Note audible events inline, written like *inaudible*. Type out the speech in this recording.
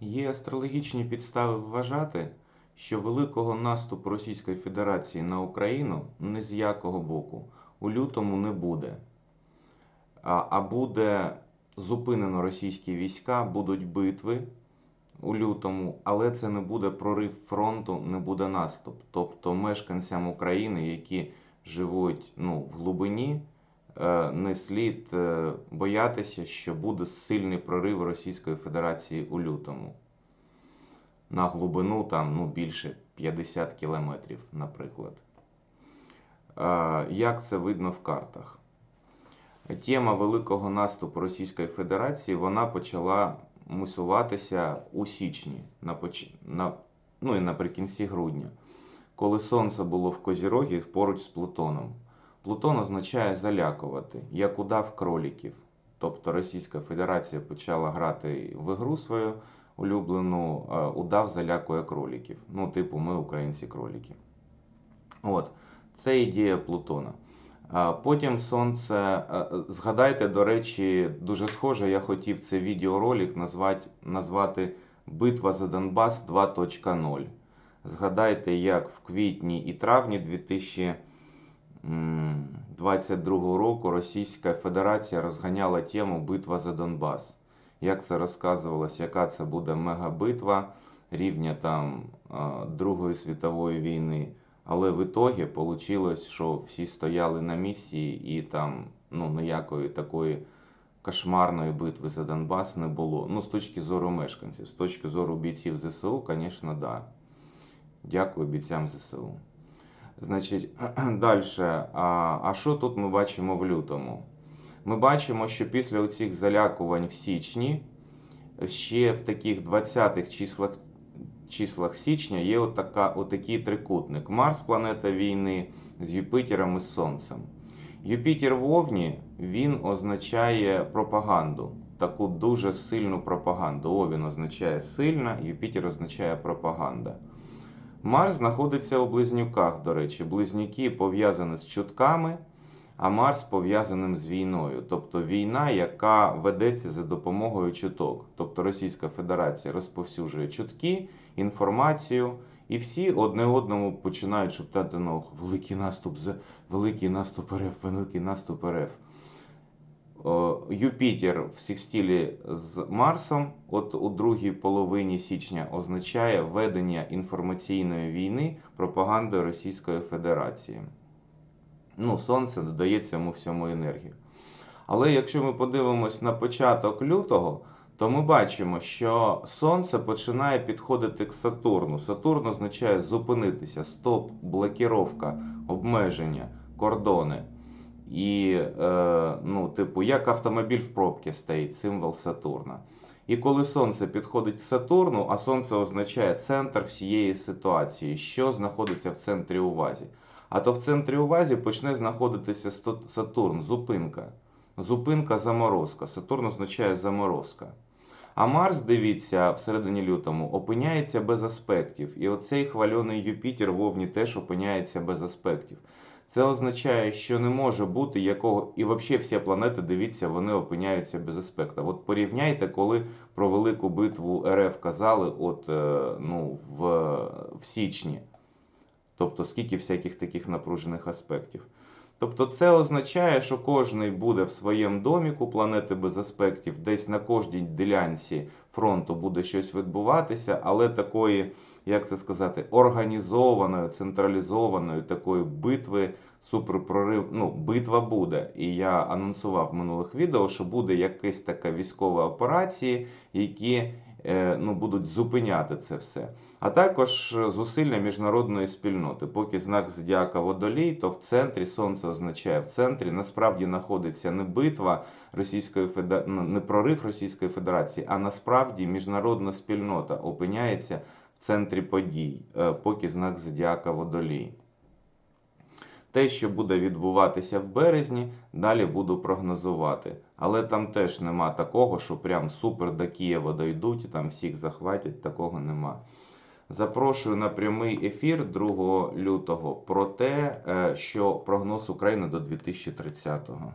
Є астрологічні підстави вважати, що великого наступу Російської Федерації на Україну ні з якого боку у лютому не буде. А, буде зупинено російські війська, будуть битви у лютому, але це не буде прорив фронту, не буде наступ. Тобто мешканцям України, які живуть ну, в глибині, не слід е, боятися, що буде сильний прорив Російської Федерації у лютому. На глибину там ну, більше 50 кілометрів, наприклад. Е, Як це видно в картах? Тема великого наступу Російської Федерації вона почала мусуватися у січні, на, поч... на... ну і наприкінці грудня, коли Сонце було в Козірогі поруч з Плутоном. Плутон означає залякувати, як удав кроліків. Тобто Російська Федерація почала грати в ігру свою улюблену, е, удав залякує кроліків. Ну, типу, ми українці кроліки. От, це ідея Плутона. Потім сонце. е, Згадайте, до речі, дуже схоже, я хотів цей відеоролик назвати, назвати Битва за Донбас 2.0. Згадайте, як в квітні і травні 2022 року Російська Федерація розганяла тему Битва за Донбас. Як це розказувалось, яка це буде мегабитва рівня там Другої світової війни. Але в ітогі вийшло, що всі стояли на місці, і там ну, ніякої такої кошмарної битви за Донбас не було. Ну, з точки зору мешканців, з точки зору бійців ЗСУ, звісно, да. Дякую бійцям ЗСУ. Значить, *clears throat* далі. А, а що тут ми бачимо в лютому? Ми бачимо, що після цих залякувань в січні, ще в таких 20-х числах числах січня є отака, отакий трикутник. Марс, планета війни з Юпітером і Сонцем. Юпітер в Овні він означає пропаганду, таку дуже сильну пропаганду. Овін означає сильна, Юпітер означає пропаганда. Марс знаходиться у близнюках, до речі. Близнюки пов'язані з чутками, а Марс пов'язаним з війною. Тобто війна, яка ведеться за допомогою чуток. Тобто Російська Федерація розповсюджує чутки, інформацію, і всі одне одному починають шептати ухо. Великий наступ, великий наступ РФ, великий наступ РФ. О, Юпітер в секстилі з Марсом, от у другій половині січня, означає ведення інформаційної війни пропагандою Російської Федерації. Ну, Сонце додає цьому всьому енергію. Але якщо ми подивимось на початок лютого, то ми бачимо, що Сонце починає підходити к Сатурну. Сатурн означає зупинитися, стоп, блокіровка, обмеження, кордони. І, е, ну, типу, як автомобіль в пробці стоїть, символ Сатурна. І коли Сонце підходить к Сатурну, а Сонце означає центр всієї ситуації, що знаходиться в центрі увазі. А то в центрі увазі почне знаходитися Сатурн, зупинка. Зупинка заморозка. Сатурн означає заморозка. А Марс, дивіться, всередині лютому опиняється без аспектів. І оцей хвальоний Юпітер в Овні теж опиняється без аспектів. Це означає, що не може бути якого. І взагалі всі планети, дивіться, вони опиняються без аспекта. От порівняйте, коли про велику битву РФ казали от, е, ну, в, в січні. Тобто, скільки всяких таких напружених аспектів. Тобто, це означає, що кожний буде в своєму доміку, планети без аспектів, десь на кожній ділянці фронту буде щось відбуватися, але такої, як це сказати, організованої, централізованої такої битви, суперпрорив, ну, битва буде. І я анонсував в минулих відео, що буде якась така військова операція, які ну, будуть зупиняти це все. А також зусилля міжнародної спільноти. Поки знак зодіака водолій, то в центрі сонце означає в центрі. Насправді знаходиться не битва Російської Федерації, не прорив Російської Федерації, а насправді міжнародна спільнота опиняється в центрі подій, е, поки знак зодіака водолій. Те, що буде відбуватися в березні, далі буду прогнозувати. Але там теж нема такого, що прям супер до Києва дойдуть і там всіх захватять, такого нема. Запрошую на прямий ефір 2 лютого про те, е, що прогноз України до 2030-го.